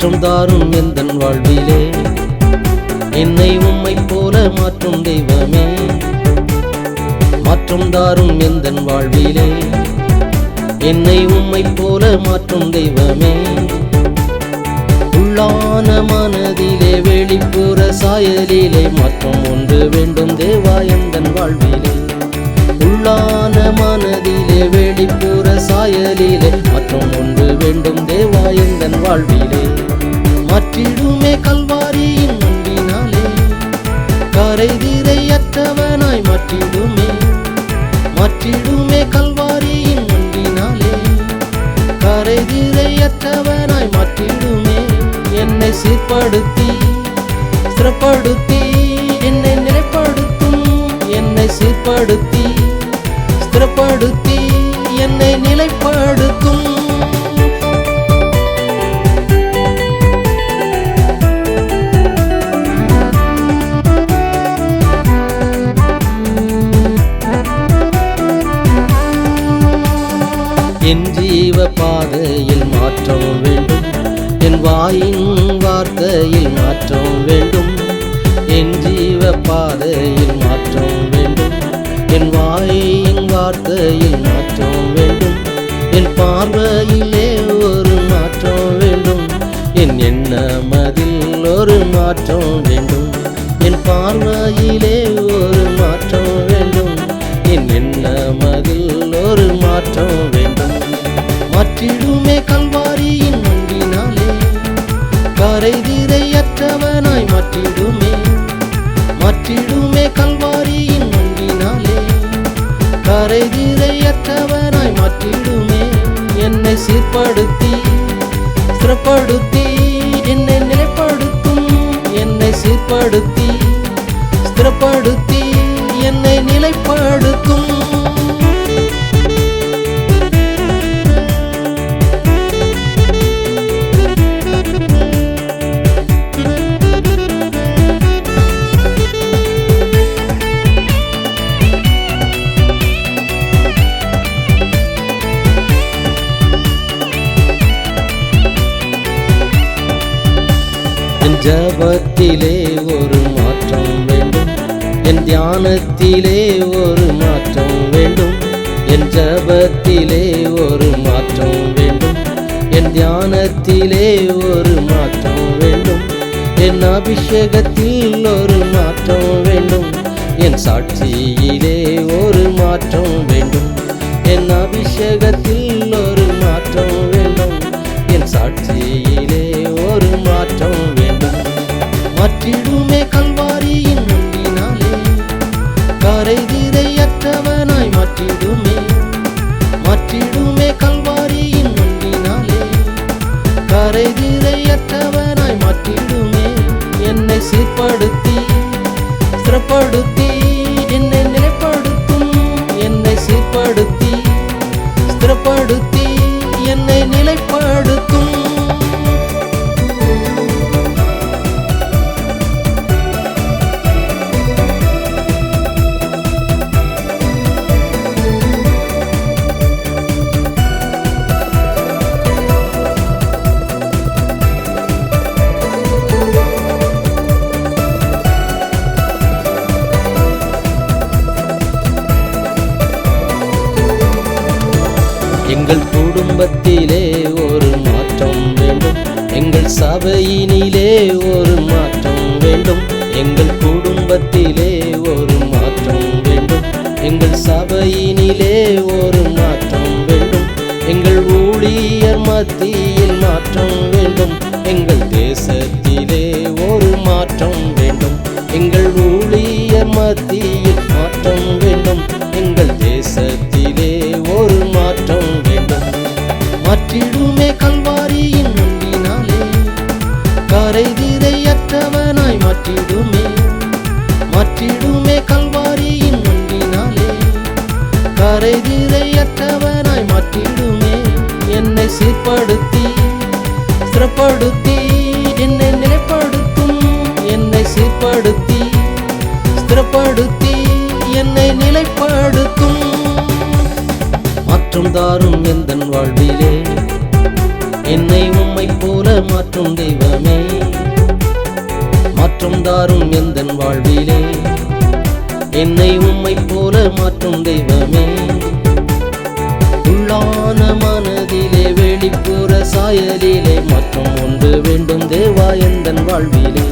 மாற்றம் தாரும் எந்தன் வாழ்விலே? என்னை உம்மை போல மாற்றும் தெய்வமே. மாற்றம் தாரும் எந்தன் வாழ்விலே? என்னை உம்மை போல மாற்றும் தெய்வமே. உள்ளான மனதிலே வெளிப்புற சாயலிலே மாற்றம் ஒன்று வேண்டும் தேவா எந்தன் வாழ்விலே. உள்ளான மனதிலே வெளிப்புற சாயலிலே மாற்றம் ஒன்று வேண்டும் தேவா எந்தன் வாழ்விலே. மாற்றிடுமே கல்வாரியின் அன்பினாலே கரை திரையற்றவனாய் மாற்றிடுமே. மாற்றிடுமே கல்வாரியின் அன்பினாலே கரை திரையற்றவனாய் மாற்றிடுமே. என்னை சீர்படுத்தி ஸ்திரப்படுத்தி என்னை நிலைப்படுத்தும். என்னை சீர்படுத்தி ஸ்திரப்படுத்தி என்னை நிலைப்படுத்தும். ஜீவ பாதையில் மாற்றம் வேண்டும். என் வாயின் வார்த்தையில் மாற்றம் வேண்டும். என் ஜீவ பாதையில் மாற்றம் வேண்டும். என் வாயின் வார்த்தையில் மாற்றம் வேண்டும். என் பார்வையிலே ஒரு மாற்றம் வேண்டும். என் எண்ணமதில் ஒரு மாற்றம் வேண்டும். என் பார்வையிலே ஒரு மாற்றம் வேண்டும். என் எண்ணமதில் ஒரு மாற்றம் சீர்படுத்தி என்னை நிலைப்படுத்தும் என்னை சீர்படுத்தி ஸ்திரப்படுத்தி தியானத்திலே ஒரு மாற்றம் வேண்டும். என் தியானத்திலே ஒரு மாற்றம் வேண்டும். என் ஜபத்திலே ஒரு மாற்றம் வேண்டும். என் தியானத்திலே ஒரு மாற்றம் வேண்டும். என் அபிஷேகத்தில் ஒரு மாற்றம் வேண்டும். என் சாட்சியிலே ஒரு மாற்றம் வேண்டும். என் அபிஷேகத்தில் மாற்றிடுமே மாற்றிடுமே கல்வாரியின் அன்பினாலே கரை திரையற்றவனாய் மாற்றிடுமே. என்னை சீர்படுத்தி சிறப்படுத்தி எங்கள் குடும்பத்திலே ஒரு மாற்றம் வேண்டும். எங்கள் சபையினிலே ஒரு மாற்றம் வேண்டும். எங்கள் குடும்பத்திலே ஒரு மாற்றம் வேண்டும். எங்கள் சபையினிலே ஒரு மாற்றம் வேண்டும். எங்கள் ஊழியர் மத்தியில் மாற்றம் வேண்டும். மாற்றிடுமே மாற்றிடுமே கல்வாரியின் நம்பினாலே கரை திரையற்றவனாய் மாற்றிடுமே என்னை சீர்படுத்தி ஸ்திரப்படுத்தி என்னை நிலைப்படுத்தும் என்னை சீர்படுத்தி ஸ்திரப்படுத்தி என்னை நிலைப்படுத்தும். மாற்றம் தாரும் எந்தன் வாழ்விலே என்னை உம்மை போல மாற்றும் தெய்வமே. தாரும் எந்தன் வாழ்விலே? என்னை உம்மை போல மாற்றும் தெய்வமே. உள்ளான மனதிலே வெளிப்புற சாயலிலே மாற்றம் ஒன்று வேண்டும் தேவா எந்தன் வாழ்விலே.